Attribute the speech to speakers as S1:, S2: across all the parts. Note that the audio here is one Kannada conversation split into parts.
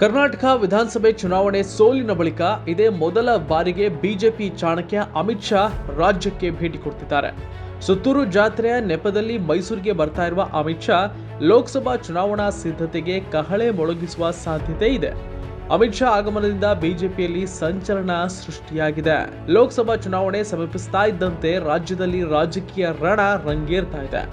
S1: ಕರ್ನಾಟಕ ವಿಧಾನಸಭೆ ಚುನಾವಣೆ ಸೋಲಿನ ಬಳಿಕ ಇದೇ ಮೊದಲ ಬಾರಿಗೆ ಬಿಜೆಪಿ ಚಾಣಕ್ಯ ಅಮಿತ್ ಶಾ ರಾಜ್ಯಕ್ಕೆ ಭೇಟಿ ಕೊಡ್ತಿದ್ದಾರೆ. ಸುತ್ತೂರು ಜಾತ್ರೆಯ ನೆಪದಲ್ಲಿ ಮೈಸೂರಿಗೆ ಬರ್ತಾ ಇರುವ ಅಮಿತ್ ಶಾ ಲೋಕಸಭಾ ಚುನಾವಣಾ ಸಿದ್ಧತೆಗೆ ಕಹಳೆ ಮೊಳಗಿಸುವ ಸಾಧ್ಯತೆ ಇದೆ. ಅಮಿತ್ ಶಾ ಆಗಮನದಿಂದ ಬಿಜೆಪಿಯಲ್ಲಿ ಸಂಚಲನ ಸೃಷ್ಟಿಯಾಗಿದೆ. ಲೋಕಸಭಾ ಚುನಾವಣೆ ಸಮೀಪಿಸ್ತಾ ಇದ್ದಂತೆ ರಾಜ್ಯದಲ್ಲಿ ರಾಜಕೀಯ ರಣ ರಂಗೇರ್ತಾ ಇದೆ.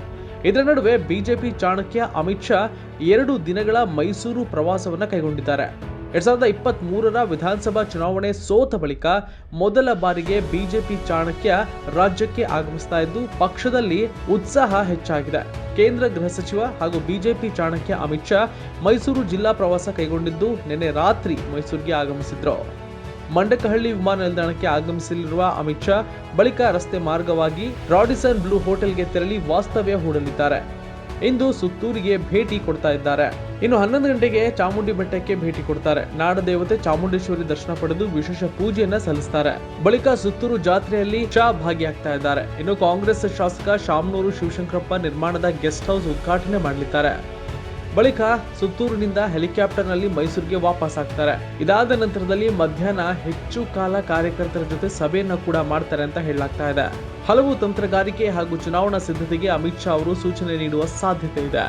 S1: ಇದರ ನಡುವೆ ಬಿಜೆಪಿ ಚಾಣಕ್ಯ ಅಮಿತ್ ಶಾ ಎರಡು ದಿನಗಳ ಮೈಸೂರು ಪ್ರವಾಸವನ್ನು ಕೈಗೊಂಡಿದ್ದಾರೆ. ಎರಡ್ ಸಾವಿರದ ಇಪ್ಪತ್ತ್ ಮೂರರ ವಿಧಾನಸಭಾ ಚುನಾವಣೆ ಸೋತ ಬಳಿಕ ಮೊದಲ ಬಾರಿಗೆ ಬಿಜೆಪಿ ಚಾಣಕ್ಯ ರಾಜ್ಯಕ್ಕೆ ಆಗಮಿಸ್ತಾ ಇದ್ದು, ಪಕ್ಷದಲ್ಲಿ ಉತ್ಸಾಹ ಹೆಚ್ಚಾಗಿದೆ. ಕೇಂದ್ರ ಗೃಹ ಸಚಿವ ಹಾಗೂ ಬಿಜೆಪಿ ಚಾಣಕ್ಯ ಅಮಿತ್ ಶಾ ಮೈಸೂರು ಜಿಲ್ಲಾ ಪ್ರವಾಸ ಕೈಗೊಂಡಿದ್ದು, ನಿನ್ನೆ ರಾತ್ರಿ ಮೈಸೂರಿಗೆ ಆಗಮಿಸಿದ್ರು. ಮಂಡಕಹಳ್ಳಿ ವಿಮಾನ ನಿಲ್ದಾಣಕ್ಕೆ ಆಗಮಿಸಲಿರುವ ಅಮಿತ್ ಶಾ ಬಳಿಕ ರಸ್ತೆ ಮಾರ್ಗವಾಗಿ ರಾಡಿಸನ್ ಬ್ಲೂ ಹೋಟೆಲ್ಗೆ ತೆರಳಿ ವಾಸ್ತವ್ಯ ಹೂಡಲಿದ್ದಾರೆ. ಇಂದು ಸುತ್ತೂರಿಗೆ ಭೇಟಿ ಕೊಡ್ತಾ ಇದ್ದಾರೆ. ಇನ್ನು ಹನ್ನೊಂದು ಗಂಟೆಗೆ ಚಾಮುಂಡಿ ಬೆಟ್ಟಕ್ಕೆ ಭೇಟಿ ಕೊಡ್ತಾರೆ. ನಾಡದೇವತೆ ಚಾಮುಂಡೇಶ್ವರಿ ದರ್ಶನ ಪಡೆದು ವಿಶೇಷ ಪೂಜೆಯನ್ನ ಸಲ್ಲಿಸ್ತಾರೆ. ಬಳಿಕ ಸುತ್ತೂರು ಜಾತ್ರೆಯಲ್ಲಿ ಶಾ ಭಾಗಿಯಾಗ್ತಾ ಇದ್ದಾರೆ. ಇನ್ನು ಕಾಂಗ್ರೆಸ್ ಶಾಸಕ ಶಾಮನೂರು ಶಿವಶಂಕರಪ್ಪ ನಿರ್ಮಾಣದ ಗೆಸ್ಟ್ ಹೌಸ್ ಉದ್ಘಾಟನೆ ಮಾಡಲಿದ್ದಾರೆ. ಬಳಿಕ ಸುತ್ತೂರಿನಿಂದ ಹೆಲಿಕಾಪ್ಟರ್ನಲ್ಲಿ ಮೈಸೂರಿಗೆ ವಾಪಸ್ ಆಗ್ತಾರೆ ಇದಾದ ನಂತರದಲ್ಲಿ ಮಧ್ಯಾಹ್ನ ಹೆಚ್ಚು ಕಾಲ ಕಾರ್ಯಕರ್ತರ ಜೊತೆ ಸಭೆಯನ್ನು ಕೂಡ ಮಾಡ್ತಾರೆ ಅಂತ ಹೇಳಲಾಗ್ತಾ ಇದೆ. ಹಲವು ತಂತ್ರಗಾರಿಕೆ ಹಾಗೂ ಚುನಾವಣಾ ಸಿದ್ಧತೆಗೆ ಅಮಿತ್ ಶಾ ಅವರು ಸೂಚನೆ ನೀಡುವ ಸಾಧ್ಯತೆ ಇದೆ.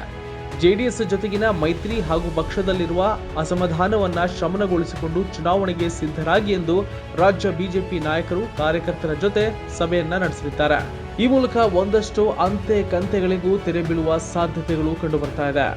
S1: ಜೆಡಿಎಸ್ ಜೊತೆಗಿನ ಮೈತ್ರಿ ಹಾಗೂ ಪಕ್ಷದಲ್ಲಿರುವ ಅಸಮಾಧಾನವನ್ನ ಶಮನಗೊಳಿಸಿಕೊಂಡು ಚುನಾವಣೆಗೆ ಸಿದ್ಧರಾಗಿ ಎಂದು ರಾಜ್ಯ ಬಿಜೆಪಿ ನಾಯಕರು ಕಾರ್ಯಕರ್ತರ ಜೊತೆ ಸಭೆಯನ್ನ ನಡೆಸಲಿದ್ದಾರೆ. ಈ ಮೂಲಕ ಒಂದಷ್ಟು ಅಂತೆ ಕಂತೆಗಳಿಗೂ ತೆರೆ ಬೀಳುವ ಸಾಧ್ಯತೆಗಳು ಕಂಡುಬರ್ತಾ ಇದೆ.